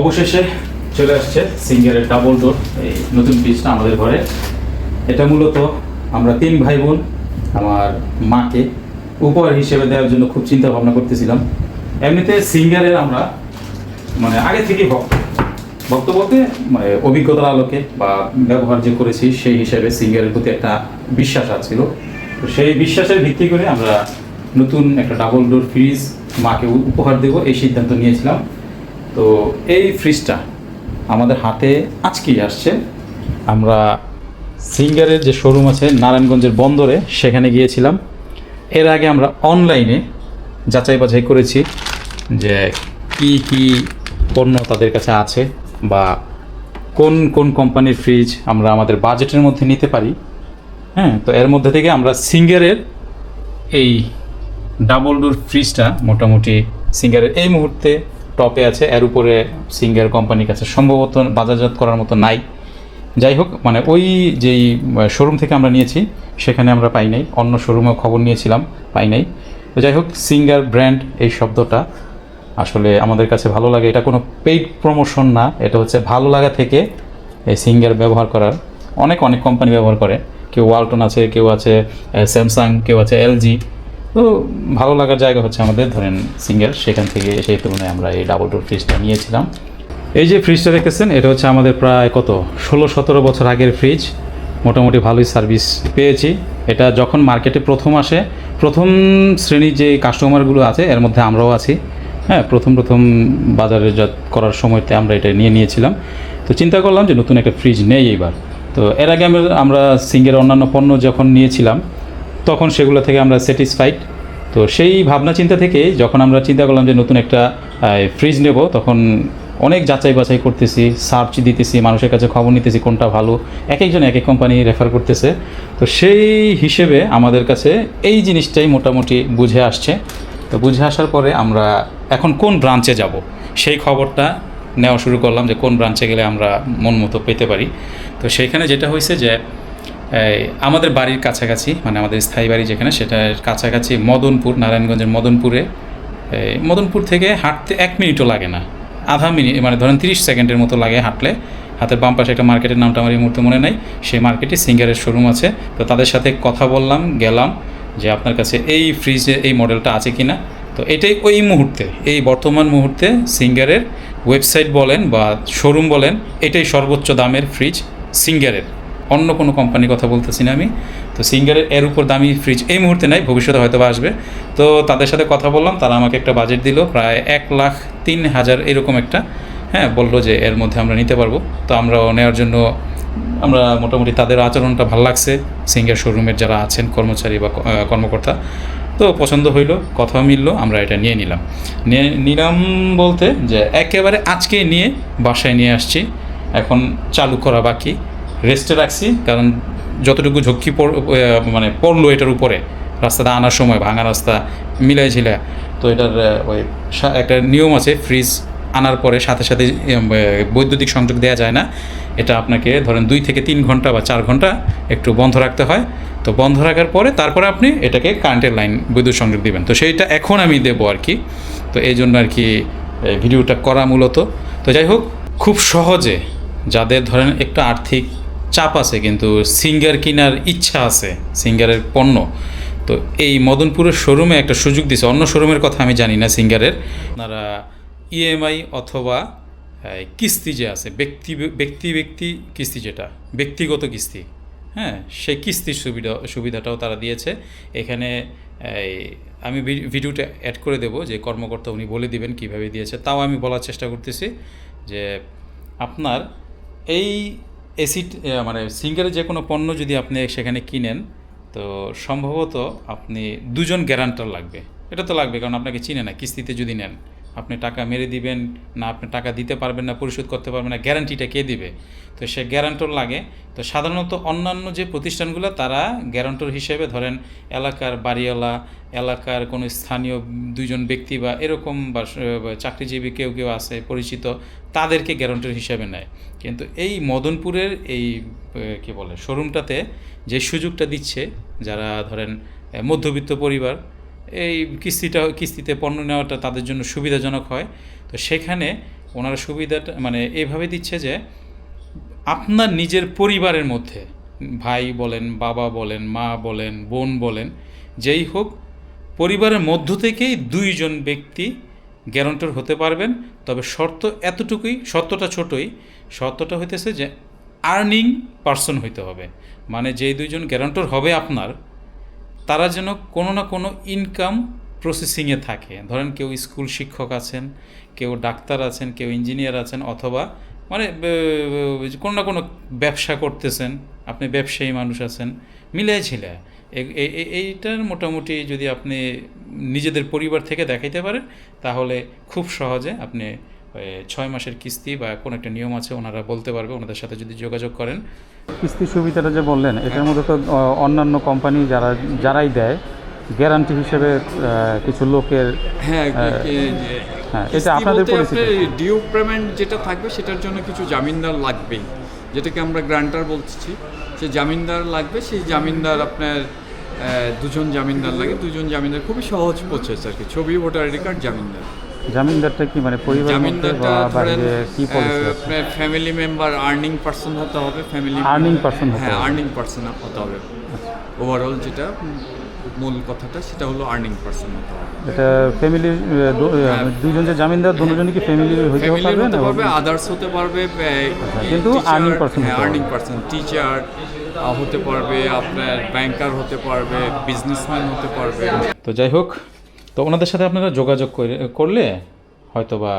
অবশেষে চলে আসছে সিঙ্গারের ডাবল ডোর এই নতুন পিসটা আমাদের ঘরে। এটা মূলত আমরা তিন ভাই বোন আমার মাকে উপহার হিসেবে দেওয়ার জন্য খুব চিন্তা ভাবনা করতেছিলাম। এমনিতে সিঙ্গারের আমরা মানে আগে থেকেই ভক্ত। ভক্ত বলতে মানে অভিজ্ঞতার আলোকে বা ব্যবহার যে করেছি, সেই হিসেবে সিঙ্গারের প্রতি একটা বিশ্বাস আছিল তো সেই বিশ্বাসের ভিত্তি করে আমরা নতুন একটা ডাবল ডোর ফ্রিজ মাকে উপহার দেব, এই সিদ্ধান্ত নিয়েছিলাম। তো এই ফ্রিজটা আমাদের হাতে আজকেই আসছে। আমরা সিঙ্গারের যে শোরুম আছে নারায়ণগঞ্জের বন্দরে, সেখানে গিয়েছিলাম। এর আগে আমরা অনলাইনে যাচাই বাছাই করেছি যে কি কি পণ্য তাদের কাছে আছে বা কোন কোন কোম্পানির ফ্রিজ আমরা আমাদের বাজেটের মধ্যে নিতে পারি। হ্যাঁ তো এর মধ্যে থেকে আমরা সিঙ্গারের এই ডাবল ডোর ফ্রিজটা মোটামুটি সিঙ্গারের এই মুহূর্তে টপে আছে, এর উপরে সিঙ্গার কোম্পানির কাছে। সম্ভবত বাজারজাত করার মতো নাই। যাই হোক মানে ওই যেই শোরুম থেকে আমরা নিয়েছি, সেখানে আমরা পাই নাই। অন্য শোরুমেও খবর নিয়েছিলাম, পাই নাই। তো যাই হোক সিঙ্গার ব্র্যান্ড এই শব্দটা আসলে আমাদের কাছে ভালো লাগে। এটা কোনো পেইড প্রমোশন না, এটা হচ্ছে ভালো লাগা থেকে এই সিঙ্গার ব্যবহার করার। অনেক অনেক কোম্পানি ব্যবহার করে। কেউ ওয়ালটন আছে, কেউ আছে স্যামসাং কেউ আছে এলজি তো ভালো লাগার জায়গা হচ্ছে আমাদের, ধরেন সিঙ্গার সেখান থেকে সেই তুলনায় আমরা এই ডাবল ডোর ফ্রিজটা নিয়েছিলাম। এই যে ফ্রিজটা দেখতেছেন, এটা হচ্ছে আমাদের প্রায় কত? ষোলো, সতেরো বছর আগের ফ্রিজ মোটামুটি ভালোই সার্ভিস পেয়েছি। এটা যখন মার্কেটে প্রথম আসে, প্রথম শ্রেণির যে কাস্টমারগুলো আছে, এর মধ্যে আমরাও আছি। হ্যাঁ প্রথম প্রথম বাজারে করার সময়তে আমরা এটা নিয়ে নিয়েছিলাম। তো চিন্তা করলাম যে নতুন একটা ফ্রিজ নেই এইবার। তো এর আগে আমরা আমরা সিঙ্গের অন্যান্য পণ্য যখন নিয়েছিলাম তখন সেগুলো থেকে আমরা স্যাটিসফাইড তো সেই ভাবনা চিন্তা থেকে যখন আমরা চিন্তা করলাম যে নতুন একটা ফ্রিজ নেব, তখন অনেক যাচাই বাছাই করতেছি সার্চ দিতেছি, মানুষের কাছে খবর নিতেছি কোনটা ভালো। এক একজন এক এক কোম্পানি রেফার করতেছে। তো সেই হিসেবে আমাদের কাছে এই জিনিসটাই মোটামুটি বুঝে আসছে। তো বুঝে আসার পরে আমরা এখন কোন ব্রাঞ্চে যাব? সেই খবরটা নেওয়া শুরু করলাম যে কোন ব্রাঞ্চে গেলে আমরা মন মতো পেতে পারি। তো সেইখানে যেটা হয়েছে যে আমাদের বাড়ির কাছাকাছি মানে আমাদের স্থায়ী বাড়ি যেখানে, সেটার কাছাকাছি মদনপুর, নারায়ণগঞ্জের মদনপুরে। মদনপুর থেকে হাঁটতে এক মিনিটও লাগে না। আধা মিনিট মানে ধরেন তিরিশ সেকেন্ডের মতো লাগে হাঁটলে। হাতের বাম পাশে একটা মার্কেটের নামটা আমার এই মুহূর্তে মনে নাই। সেই মার্কেটে সিঙ্গারের শোরুম আছে। তো তাদের সাথে কথা বললাম, গেলাম যে আপনার কাছে এই ফ্রিজে এই মডেলটা আছে কি না তো এটাই ওই মুহূর্তে, এই বর্তমান মুহূর্তে সিঙ্গারের ওয়েবসাইট বলেন বা শোরুম বলেন, এটাই সর্বোচ্চ দামের ফ্রিজ সিঙ্গারের। অন্য কোনো কোম্পানির কথা বলতেছি না আমি। তো সিঙ্গারের এর উপর দামি ফ্রিজ এই মুহূর্তে নাই, ভবিষ্যতে হয়তো আসবে। তো তাদের সাথে কথা বললাম, তারা আমাকে একটা বাজেট দিল, প্রায় এক লাখ তিন হাজার এরকম একটা। হ্যাঁ বলল যে এর মধ্যে আমরা নিতে পারব। তো আমরা নেওয়ার জন্য, আমরা মোটামুটি তাদের আচরণটা ভালো লাগছে। সিঙ্গার শোরুমের যারা আছেন, কর্মচারী বা কর্মকর্তা, তো পছন্দ হইল কথা মিললো, আমরা এটা নিয়ে নিলাম। নিয়ে নিলাম বলতে যে একেবারে আজকে নিয়ে বাসায় নিয়ে আসছি। এখন চালু করা বাকি। রেস্টে রাখছি, কারণ যতটুকু ঝক্কি মানে পড়ল এটার উপরে, রাস্তাটা আনার সময়, ভাঙা রাস্তা, মিলাই ঝিলা তো এটার ওই একটা নিয়ম আছে, ফ্রিজ আনার পরে সাথে সাথে বৈদ্যুতিক সংযোগ দেওয়া যায় না। এটা আপনাকে ধরেন দুই থেকে তিন ঘণ্টা বা চার ঘণ্টা একটু বন্ধ রাখতে হয়। তো বন্ধ রাখার পরে তারপরে আপনি এটাকে কারেন্টের লাইন বিদ্যুৎ সংযোগ দিবেন। তো সেইটা এখন আমি দেবো আর কি। তো এই জন্য আর কি ভিডিওটা করা মূলত। তো যাই হোক, খুব সহজে যাদের ধরেন একটু আর্থিক চাপ আছে, কিন্তু সিঙ্গার কেনার ইচ্ছা আছে, সিঙ্গারের পণ্য। তো এই মদনপুরের শোরুমে একটা সুযোগ দিছে। অন্য শোরুমের কথা আমি জানি না সিঙ্গারের। আপনারা ইএমআই অথবা কিস্তি যে আছে, ব্যক্তি ব্যক্তি ব্যক্তি কিস্তি যেটা, ব্যক্তিগত কিস্তি হ্যাঁ সেই কিস্তির সুবিধা, সুবিধাটাও তারা দিয়েছে। এখানে আমি ভিডিওটা অ্যাড করে দেব যে কর্মকর্তা উনি বলে দিবেন কীভাবে দিয়েছে। তাও আমি বলার চেষ্টা করতেছি যে আপনার এই এসিড মানে সিঙ্গারের যে কোনো পণ্য যদি আপনি সেখানে কিনেন, তো সম্ভবত আপনি দুজন গ্যারান্টার লাগবে। এটা তো লাগবে, কারণ আপনাকে চিনে না, কিস্তিতে যদি নেন। আপনি টাকা মেরে দিবেন, না আপনি টাকা দিতে পারবেন না, পরিশোধ করতে পারবেন না গ্যারান্টিটা কে দিবে? তো সে গ্যারান্টর লাগে। তো সাধারণত অন্যান্য যে প্রতিষ্ঠানগুলো, তারা গ্যারান্টর হিসেবে ধরেন এলাকার বাড়িওয়ালা, এলাকার কোনো স্থানীয় দুইজন ব্যক্তি বা এরকম বা চাকরিজীবী কেউ কেউ আছে, পরিচিত, তাদেরকে গ্যারান্টর হিসেবে নেয়। কিন্তু এই মদনপুরের এই কী বলে শোরুমটাতে যে সুযোগটা দিচ্ছে, যারা ধরেন মধ্যবিত্ত পরিবার এই কিস্তিটা, কিস্তিতে পণ্য নেওয়াটা তাদের জন্য সুবিধাজনক হয়। তো সেখানে ওনারা সুবিধাটা মানে এইভাবে দিচ্ছে যে আপনার নিজের পরিবারের মধ্যে, ভাই বলেন, বাবা বলেন, মা বলেন, বোন বলেন, যেই হোক, পরিবারের মধ্য থেকেই দুইজন ব্যক্তি গ্যারান্টর হতে পারবেন। তবে শর্ত এতটুকুই, শর্তটা ছোটই, শর্তটা হইতেছে যে আর্নিং পার্সন হইতে হবে। মানে যেই দুইজন গ্যারান্টর হবে আপনার তারা যেন কোনো না কোনো ইনকাম প্রসেসিংয়ে থাকে। ধরেন কেউ স্কুল শিক্ষক আছেন, কেউ ডাক্তার আছেন, কেউ ইঞ্জিনিয়ার আছেন অথবা মানে কোনো না কোনো ব্যবসা করতেছেন, আপনি ব্যবসায়ী মানুষ আছেন, মিলাই ছিলে এ- এ- এ- এইটার মোটামুটি যদি আপনি নিজেদের পরিবার থেকে দেখাইতে পারেন, তাহলে খুব সহজে আপনি ছয় মাসের কিস্তি বা কোনো একটা নিয়ম আছে ওনারা বলতে পারবে ওনাদের সাথে যদি যোগাযোগ করেন। কিস্তি সুবিধাটা যে বললেন এটার মধ্যে তো অন্যান্য কোম্পানি যারা যারাই দেয় গ্যারান্টি হিসেবে কিছু লোকের হ্যাঁ হ্যাঁ, এটা আপনাদের ডিউ পেমেন্ট যেটা থাকবে সেটার জন্য কিছু জামিনদার লাগবেই। যেটাকে আমরা গ্রান্টার বলছি সে জামিনদার লাগবে সেই জামিনদার আপনার আহ, দুজন জামিনদার লাগে। দুজন জামিনদার খুবই সহজ প্রসেস আর কি ছবি ভোটার আইডি কার্ড জামিনদার। জামিনদারটা কি মানে পরিবার মধ্যে জামিনদারটা বা বাইরে কি পলিসি আছে? ফ্যামিলি মেম্বার আর্নিং পার্সন হতে হবে ফ্যামিলি আর্নিং হতে হ্যাঁ আর্নিং পার্সন হতে হবে। ওভারঅল যেটা মূল কথাটা সেটা হলো আর্নিং পার্সন হতে হবে। এটা ফ্যামিলি হ্যাঁ। দুইজন যে জামিনদার দুজনই কি ফ্যামিলি হইতে ফ্যামিলির পারবেন হতে এবং- পারবে আদার্স হতে পারবে কিন্তু আর্নিং হতে আর্নিং পারবে। পার্সন টিচার হতে পারবে আপনার ব্যাংকার হতে পারবে বিজনেসম্যান হতে পারবে। তো যাই হোক তো ওনাদের সাথে আপনারা যোগাযোগ করে, করলে হয়তোবা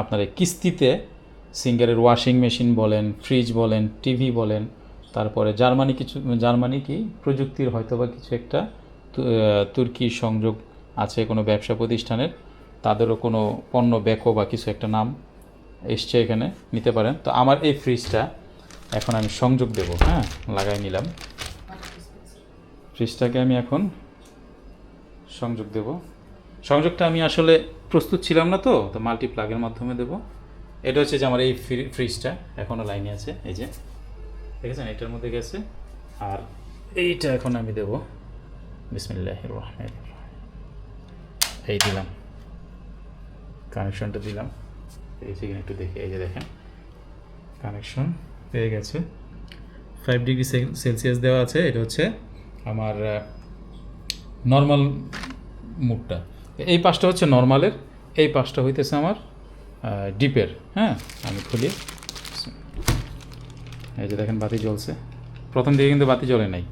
আপনার এই কিস্তিতে সিঙ্গারের ওয়াশিং মেশিন বলেন, ফ্রিজ বলেন, টিভি বলেন, তারপরে জার্মানি কিছু, জার্মানি কি, প্রযুক্তির হয়তোবা কিছু একটা তুর্কি সংযোগ আছে কোনো ব্যবসা প্রতিষ্ঠানের, তাদেরও কোনো পণ্য ব্যাকো বা কিছু একটা নাম এসছে এখানে, নিতে পারেন। তো আমার এই ফ্রিজটা এখন আমি সংযোগ দেব হ্যাঁ লাগাই নিলাম। ফ্রিজটাকে আমি এখন সংযোগ দেব। সংযোগটা আমি আসলে প্রস্তুত ছিলাম না তো তো মাল্টি প্লাগের মাধ্যমে দেব। এটা হচ্ছে যে আমার এই ফ্রি- ফ্রিজটা এখনও লাইনে আছে, এই যে। দেখেছেন? এটার মধ্যে গেছে। আর এইটা এখন আমি দেব। বিসমিল্লাহ রহমান এই দিলাম। কানেকশনটা দিলাম। এই যে একটু দেখি, এই যে দেখেন। কানেকশন পেয়ে গেছে। ফাইভ ডিগ্রি সেলসিয়াস দেওয়া আছে। এটা হচ্ছে আমার নর্মাল মুডটা এই পাশটা হচ্ছে নর্মালের, এই পাশটা হইতেছে আমার ডিপের হ্যাঁ? আমি খুলি। এই যে দেখেন বাতি জ্বলছে। প্রথম দিকে কিন্তু বাতি জ্বলে নাই।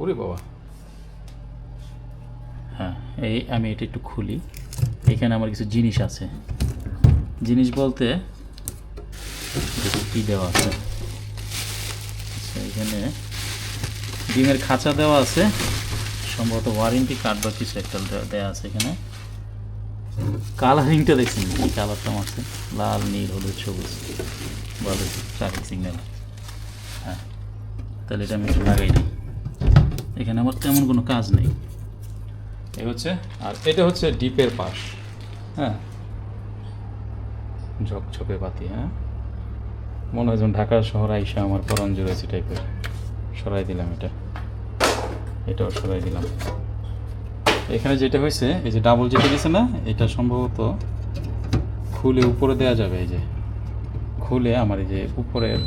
ওরে বাবা। হ্যাঁ এই আমি এটা একটু খুলি। এখানে আমার কিছু জিনিস আছে। জিনিস বলতে কী দেওয়া আছে? আচ্ছা এখানে ডিমের খাঁচা দেওয়া আছে। সম্ভবত ওয়ারেন্টি কার্ড বা কিছু একটা দেওয়া আছে এখানে। কালারিংটা দেখছেন কি কালারটা আছে লাল, নীল, হলুদ, সবুজ ভালো ট্রাফিক সিগন্যাল হ্যাঁ তাহলে এটা আমি একটু লাগাই দিই। এখানে আমার তেমন কোনো কাজ নেই। এ হচ্ছে, আর এটা হচ্ছে ডিপের পাশ। হ্যাঁ ঝকঝকে বাতি হ্যাঁ। মনে হয় ঢাকা শহর আইসা আমার পরন রয়েছে টাইপের সরাই দিলাম এটা। এটাও সরাই দিলাম। এখানে যেটা হয়েছে, এই যে ডাবল যেটা দিয়েছে না, এটা সম্ভবত খুলে উপরে দেওয়া যাবে, এই যে খুলে আমার এই যে উপরের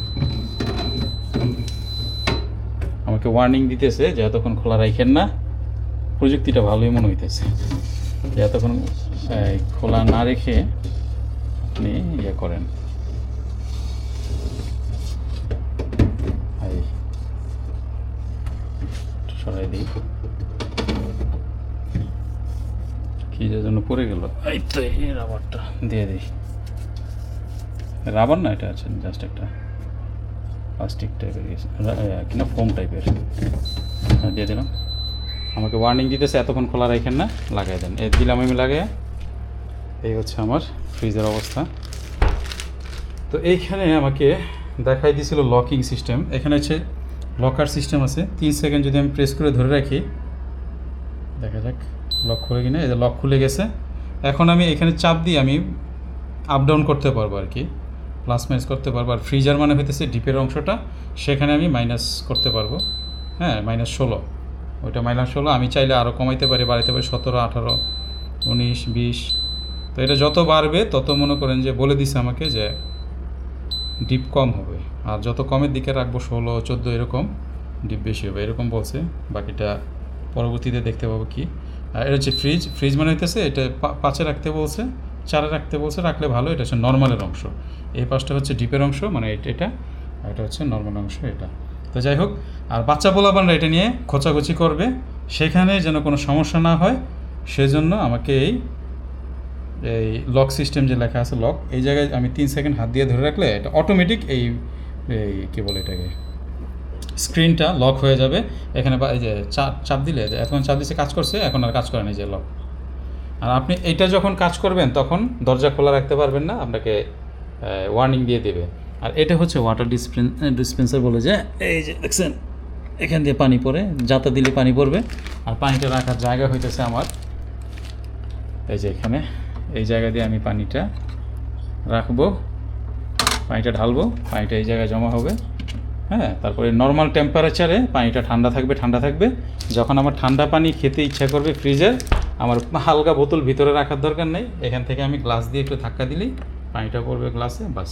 আমাকে ওয়ার্নিং দিতেছে যে এতক্ষণ খোলা রাখেন না। প্রযুক্তিটা ভালোই মনে হইতেছে। যে এতক্ষণ খোলা না রেখে আপনি ইয়ে করেন। সরাই দিই। কি জন্য পড়ে গেল। এই তো এই রাবারটা। দিয়ে দিই। রাবার না এটা আছে? জাস্ট একটা। প্লাস্টিক টাইপের কিনা ফোম টাইপের। হ্যাঁ দিয়ে দিলাম। আমাকে ওয়ার্নিং দিতেছে এতক্ষণ খোলা রাখেন না লাগাই দেন। এই দিলাম আমি লাগাই এই হচ্ছে আমার ফ্রিজের অবস্থা। তো এইখানে আমাকে দেখাই দিয়েছিল লকিং সিস্টেম এখানে হচ্ছে লকার সিস্টেম আছে। তিন সেকেন্ড যদি আমি প্রেস করে ধরে রাখি দেখা যাক। লক খুলে কিনা, এই যে লক খুলে গেছে। এখন আমি এখানে চাপ দিয়ে আমি আপ ডাউন করতে পারব আর কি। প্লাস মাইনাস করতে পারব। আর ফ্রিজার মানে হইতেছে ডিপের অংশটা, সেখানে আমি মাইনাস করতে পারব। হ্যাঁ মাইনাস ষোলো। ওইটা মাইনাস ষোলো। আমি চাইলে আরও কমাইতে পারি, বাড়াইতে পারি, সতেরো, আঠারো, উনিশ, বিশ। তো এটা যত বাড়বে, তত মনে করেন যে বলে দিছে আমাকে যে ডিপ কম হবে। আর যত কমের দিকে রাখব, ষোলো, চোদ্দ এরকম ডিপ বেশি হবে। এরকম বলছে। বাকিটা পরবর্তীতে দেখতে পাবো কি। এটা হচ্ছে ফ্রিজ ফ্রিজ মানে হইতেছে এটা পাঁচে রাখতে বলছে, চারে রাখতে বলছে, রাখলে ভালো, এটা হচ্ছে নর্মালের অংশ। এই পাশটা হচ্ছে ডিপের অংশ মানে এটা এটা হচ্ছে নর্মাল অংশ এটা। তো যাই হোক, আর বাচ্চা পোলাপানরা এটা নিয়ে খোঁচাখুচি করবে, সেখানে যেন কোনো সমস্যা না হয়, সেজন্য আমাকে এই এই লক সিস্টেম যে লেখা আছে লক এই জায়গায় আমি তিন সেকেন্ড হাত দিয়ে ধরে রাখলে এটা অটোমেটিক এই, কী বলে এটাকে? স্ক্রিনটা লক হয়ে যাবে। এখানে এই যে চাপ চাপ দিলে এখন চাপ দিচ্ছে কাজ করছে, এখন আর কাজ করে না যে লক আর আপনি এইটা যখন কাজ করবেন, তখন দরজা খোলা রাখতে পারবেন না, আপনাকে ওয়ার্নিং দিয়ে দেবে। আর এটা হচ্ছে ওয়াটার ডিসপেন ডিসপেন্সার বলে যে, এই যে দেখছেন, এখান দিয়ে পানি পড়ে, যাতা দিলে পানি পড়বে। আর পানিটা রাখার জায়গা হইতেছে আমার, এই যে এখানে, এই জায়গা দিয়ে আমি পানিটা রাখব, পানিটা ঢালবো, পানিটা এই জায়গায় জমা হবে। হ্যাঁ তারপরে নর্মাল টেম্পারেচারে পানিটা ঠান্ডা থাকবে ঠান্ডা থাকবে। যখন আমার ঠান্ডা পানি খেতে ইচ্ছা করবে ফ্রিজের আমার হালকা বোতল ভিতরে রাখার দরকার নেই। এখান থেকে আমি গ্লাস দিয়ে একটু ধাক্কা দিলেই পানিটা পড়বে গ্লাসে বাস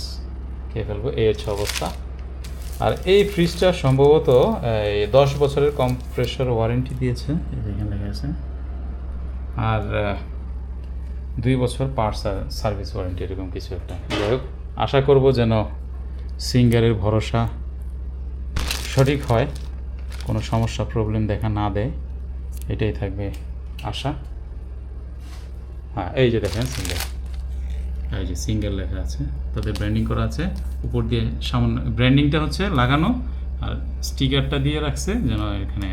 খেয়ে ফেলব। এই হচ্ছে অবস্থা। আর এই ফ্রিজটা সম্ভবত দশ বছরের কম্প্রেসর ওয়ারেন্টি দিয়েছে। এখানে আছে। আর দুই বছর পার্টস সার্ভিস ওয়ারেন্টি এরকম কিছু একটা। যাই হোক, আশা করব যেন সিঙ্গারের ভরসা সঠিক হয়, কোনো সমস্যা প্রবলেম দেখা না দেয়, এটাই থাকবে আশা। হ্যাঁ এই যে দেখেন সিঙ্গার এই যে সিঙ্গেল লেখা আছে, তাদের ব্র্যান্ডিং করা আছে, উপর দিয়ে সামান্য ব্র্যান্ডিংটা হচ্ছে লাগানো, আর স্টিকারটা দিয়ে রাখছে যেন এখানে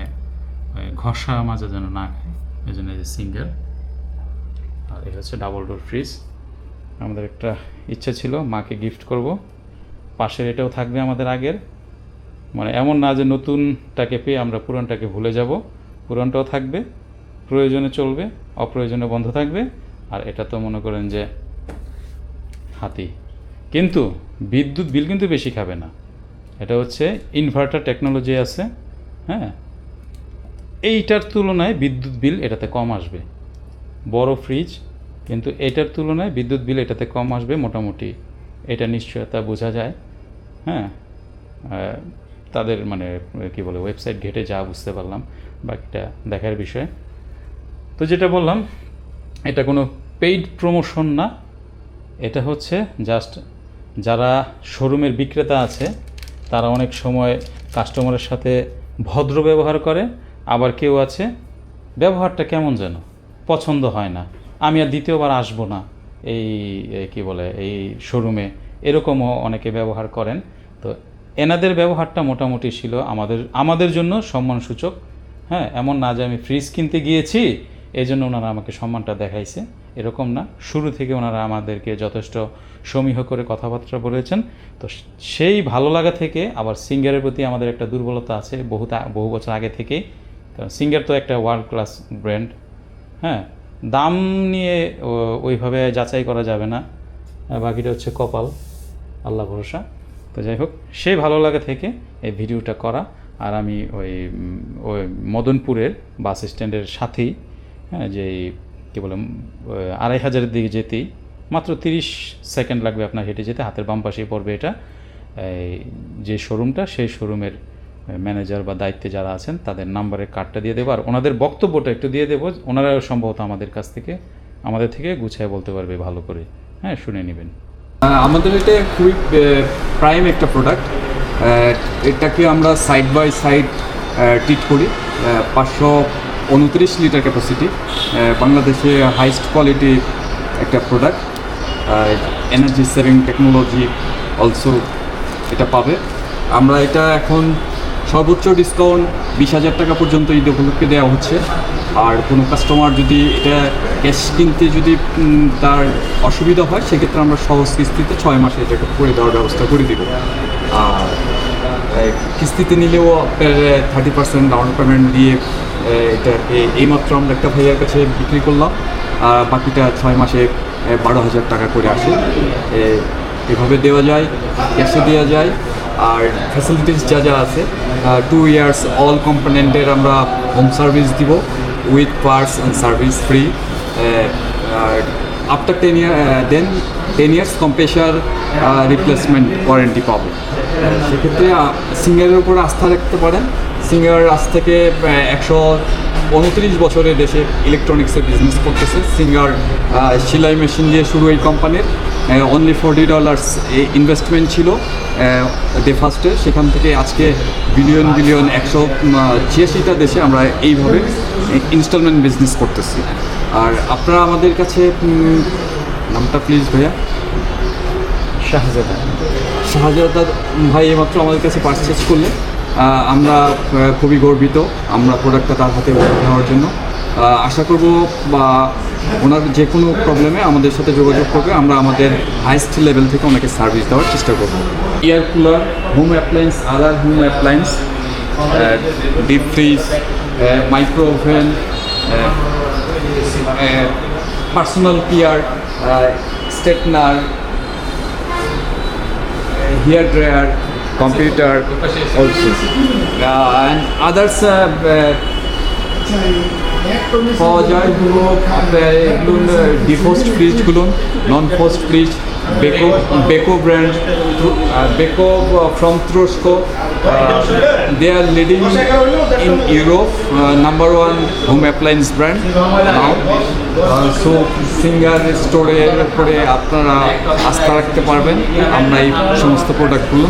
ঘষা মাজা যেন না খায় এই জন্য এই যে সিঙ্গেল আর এই হচ্ছে ডাবল ডোর ফ্রিজ আমাদের একটা ইচ্ছা ছিল, মাকে গিফট করব। পাশের এটাও থাকবে আমাদের আগের। মানে এমন না যে নতুনটাকে পেয়ে আমরা পুরনটাকে ভুলে যাব। পুরনটাও থাকবে, প্রয়োজনে চলবে, অপ্রয়োজনে বন্ধ থাকবে। আর এটা তো মনে করেন যে হাতি। কিন্তু বিদ্যুৎ বিল কিন্তু বেশি খাবে না। এটা হচ্ছে ইনভার্টার টেকনোলজি আছে হ্যাঁ? এইটার তুলনায় বিদ্যুৎ বিল এটাতে কম আসবে। বড় ফ্রিজ কিন্তু এটার তুলনায় বিদ্যুৎ বিল এটাতে কম আসবে মোটামুটি। এটা নিশ্চয়তা বোঝা যায় হ্যাঁ? তাদের মানে কি বলে ওয়েবসাইট ঘেটে যা বুঝতে পারলাম, বাকিটা দেখার বিষয়। তো যেটা বললাম, এটা কোনো পেইড প্রমোশন না, এটা হচ্ছে জাস্ট যারা শোরুমের বিক্রেতা আছে, তারা অনেক সময় কাস্টমারের সাথে ভদ্র ব্যবহার করে, আবার কেউ আছে, ব্যবহারটা কেমন যেন? পছন্দ হয় না। আমি আর দ্বিতীয়বার আসব না এই কি বলে, এই শোরুমে এরকমও অনেকে ব্যবহার করেন। তো এনাদের ব্যবহারটা মোটামুটি ছিল আমাদের আমাদের জন্য সম্মানসূচক। হ্যাঁ এমন না যে আমি ফ্রিজ কিনতে গিয়েছি, এই জন্য ওনারা আমাকে সম্মানটা দেখাইছে। এরকম না, শুরু থেকে ওনারা আমাদেরকে যথেষ্ট সমীহ করে কথাবার্তা বলেছেন। তো সেই ভালো লাগা থেকে আবার সিঙ্গারের প্রতি আমাদের একটা দুর্বলতা আছে, বহু বহু বছর আগে থেকেই কারণ সিঙ্গার তো একটা ওয়ার্ল্ড ক্লাস ব্র্যান্ড হ্যাঁ দাম নিয়ে ওইভাবে যাচাই করা যাবে না। বাকিটা হচ্ছে কপাল, আল্লাহ ভরসা। তো যাই হোক সেই ভালো লাগা থেকে এই ভিডিওটা করা। আর আমি ওই ওই মদনপুরের বাস স্ট্যান্ডের সাথেই হ্যাঁ যে কী বলে আড়াই হাজারের দিকে যেতেই, মাত্র তিরিশ সেকেন্ড লাগবে আপনার হেঁটে যেতে, হাতের বাম পাশেই পড়বে এটা। যে শোরুমটা, সেই শোরুমের ম্যানেজার বা দায়িত্বে যারা আছেন, তাদের নাম্বারের কার্ডটা দিয়ে দেবো। আর ওনাদের বক্তব্যটা একটু দিয়ে দেবো ওনারা সম্ভবত আমাদের কাছ থেকে, আমাদের থেকে গুছিয়ে বলতে পারবে ভালো করে। হ্যাঁ শুনে নেবেন। আমাদের এটা খুবই প্রাইম একটা প্রোডাক্ট এটাকে আমরা সাইড বাই সাইড ট্রিট করি। পাঁচশো উনত্রিশ লিটার ক্যাপাসিটি বাংলাদেশে হাইস্ট কোয়ালিটি একটা product energy saving technology also এটা পাবে। আমরা এটা এখন সর্বোচ্চ ডিসকাউন্ট বিশ হাজার টাকা পর্যন্ত এই উপলক্ষে দেওয়া হচ্ছে। আর কোনো কাস্টমার যদি এটা ক্যাশ কিনতে যদি তার অসুবিধা হয়, সেক্ষেত্রে আমরা সহজ কিস্তিতে ছয় মাসে এটা করে দেওয়ার ব্যবস্থা করে দিব। আর কিস্তিতে নিলেও থার্টি পার্সেন্ট ডাউন পেমেন্ট দিয়ে এটা এইমাত্র আমরা একটা ভাইয়ার কাছে বিক্রি করলাম। আর বাকিটা ছয় মাসে বারো হাজার টাকা করে আসে। এভাবে দেওয়া যায় ক্যাশে দেওয়া যায়। আর ফ্যাসিলিটিস যা যা আছে টু ইয়ার্স অল কম্পোনেন্টের আমরা হোম সার্ভিস দিব। With parts and service free R after ten year then ten years compressor replacement warranty পাবো সেক্ষেত্রে সিঙ্গারের উপর আস্থা রাখতে পারেন। সিঙ্গার আজ থেকে একশো উনত্রিশ বছরের দেশে ইলেকট্রনিক্সের বিজনেস করতেছে। সিঙ্গার সেলাই মেশিন দিয়ে শুরু এই কোম্পানির অনলি ফোরটি ডলার্স ইনভেস্টমেন্ট ছিল ডে ফার্স্টে সেখান থেকে আজকে বিলিয়ন বিলিয়ন একশো ছিয়াশিটা দেশে আমরা এইভাবে ইনস্টলমেন্ট বিজনেস করতেছি। আর আপনারা আমাদের কাছে নামটা প্লিজ ভাইয়া। শাহজাদা। শাহজাদা ভাই এইমাত্র আমাদের কাছে পারচেস করলে আমরা খুবই গর্বিত। আমরা প্রোডাক্টটা তার হাতে নেওয়ার জন্য। আশা করব বা ওনার যে কোনো প্রবলেমে আমাদের সাথে যোগাযোগ করবে আমরা আমাদের হাইস্ট লেভেল থেকে ওনাকে সার্ভিস দেওয়ার চেষ্টা করব। Air cooler home appliance other home appliance deep fridge micro oven personal care straightener hair dryer, computer uh, uh, পাওয়া যায় হলো আপনার এগুলো defrost ফ্রিজগুলো non frost fridge Beko Beko brand Beko from তুরস্কো they are leading in Europe number one home appliance brand so Singer স্টোরের উপরে আপনারা আস্থা রাখতে পারবেন আমরা এই সমস্ত প্রোডাক্টগুলো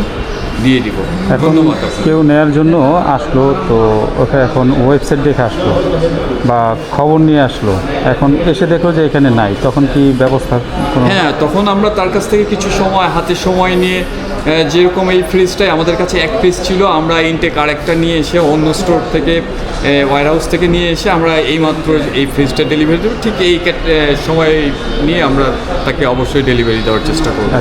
দিয়ে দিব। এখন ধন্যবাদ কেউ নেয়ার জন্য আসলো তো ওকে এখন ওয়েবসাইট দেখে আসলো বা খবর নিয়ে আসলো। এখন এসে দেখল যে এখানে নাই তখন কি ব্যবস্থা হ্যাঁ তখন আমরা তার কাছ থেকে কিছু সময় হাতে সময় নিয়ে যেরকম এই ফ্রিজটাই আমাদের কাছে এক পিস ছিল আমরা ইনটেক আরেকটা নিয়ে এসে অন্য স্টোর থেকে ওয়ার হাউস থেকে নিয়ে এসে আমরা এইমাত্র এই ফ্রিজটা ডেলিভারি দেবো। ঠিক এই সময় নিয়ে আমরা তাকে অবশ্যই ডেলিভারি দেওয়ার চেষ্টা করব।